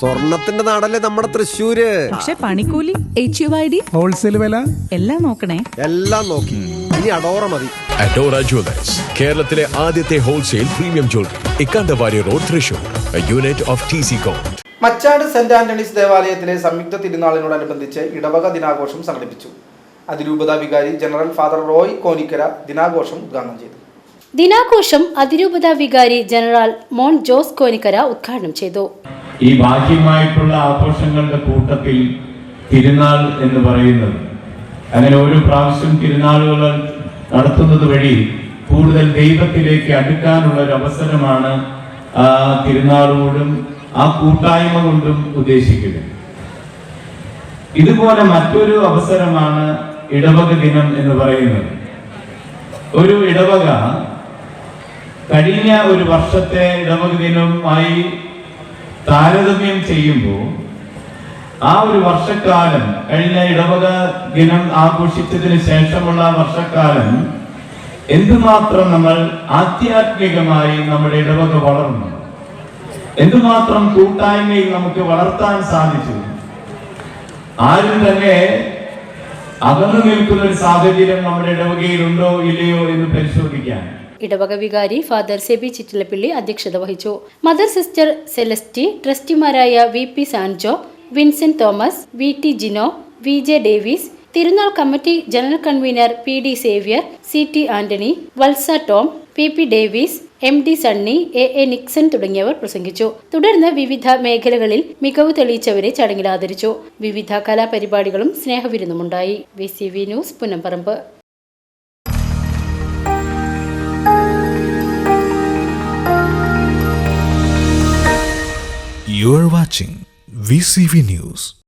സ്വർണത്തിന്റെ നാടല്ലേ നമ്മുടെ തൃശ്ശൂര്? പക്ഷെ പണിക്കൂലി H U I D wholesale വില? എല്ലാം നോക്കണേ. എല്ലാം നോക്കി. ഇനി അഡോറ മതി. അഡോറ ജ്വല്ലേഴ്സ് കേരളത്തിലെ ആദ്യത്തെ wholesale premium jewellery Ikkandavari road Thrissur. Unit of T C coat Machad saint Antony's ദേവാലയത്തിലെ സംയുക്ത തിരുനാളിനോടനുബന്ധിച്ച് ഇടവക ദിനാഘോഷം സംഘടിപ്പിച്ചു. അതിരൂപത വികാരി ജനറൽ ഫാദർ റോയ് കോനിക്കര ദിനാഘോഷം ഉദ്ഘാടനം ചെയ്തു. ദിനാഘോഷം അതിരൂപത വികാരി ജനറൽ മോൺ ജോസ് കോനിക്കര ഉദ്ഘാടനം ചെയ്തു. ഈ ബാഹ്യമായിട്ടുള്ള ആഘോഷങ്ങളുടെ കൂട്ടത്തിൽ തിരുനാൾ എന്ന് പറയുന്നത്. അങ്ങനെ ഓരോ പ്രാവശ്യം തിരുനാളുകൾ നടത്തുന്നത് വഴി കൂടുതൽ ദൈവത്തിലേക്ക് അടുക്കാനുള്ള ഒരു അവസരമാണ് ആ തിരുനാളോടും ആ കൂട്ടായ്മ കൊണ്ടും ഉദ്ദേശിക്കുന്നത്. ഇതുപോലെ മറ്റൊരു അവസരമാണ് ഇടവക ദിനം എന്ന് പറയുന്നത്. ഒരു ഇടവക കഴിഞ്ഞ ഒരു വർഷത്തെ ഇടവക ദിനവുമായി താരതമ്യം ചെയ്യുമ്പോൾ ആ ഒരു വർഷക്കാലം കഴിഞ്ഞ ഇടവക ദിനം ആഘോഷിച്ചതിന് ശേഷമുള്ള വർഷക്കാലം എന്തുമാത്രം നമ്മൾ ആധ്യാത്മികമായി നമ്മുടെ ഇടവക വളർന്നു? എന്തുമാത്രം കൂട്ടായ്മയിൽ നമുക്ക് വളർത്താൻ സാധിച്ചു? ആരും തന്നെ അകന്നു നിൽക്കുന്ന ഒരു സാഹചര്യം നമ്മുടെ ഇടവകയിൽ ഉണ്ടോ ഇല്ലയോ എന്ന് പരിശോധിക്കാൻ. ഇടവക വികാരി ഫാദർ സെബി ചിറ്റിലപ്പിള്ളി അധ്യക്ഷത വഹിച്ചു. Mother sister Celesty ട്രസ്റ്റിമാരായ V P Sanjo Vincent Thomas V T Jino V J Davis Thirunal committee general convener P D Xavier C T Antony Valsa Tom P P Davis M D Sunny A A Nixon തുടങ്ങിയവർ പ്രസംഗിച്ചു. തുടർന്ന് വിവിധ മേഖലകളിൽ മികവ് തെളിയിച്ചവരെ ചടങ്ങിൽ ആദരിച്ചു. വിവിധ കലാപരിപാടികളും സ്നേഹവിരുന്നുമുണ്ടായി. V C V news Punnapparambu You are watching VCV News.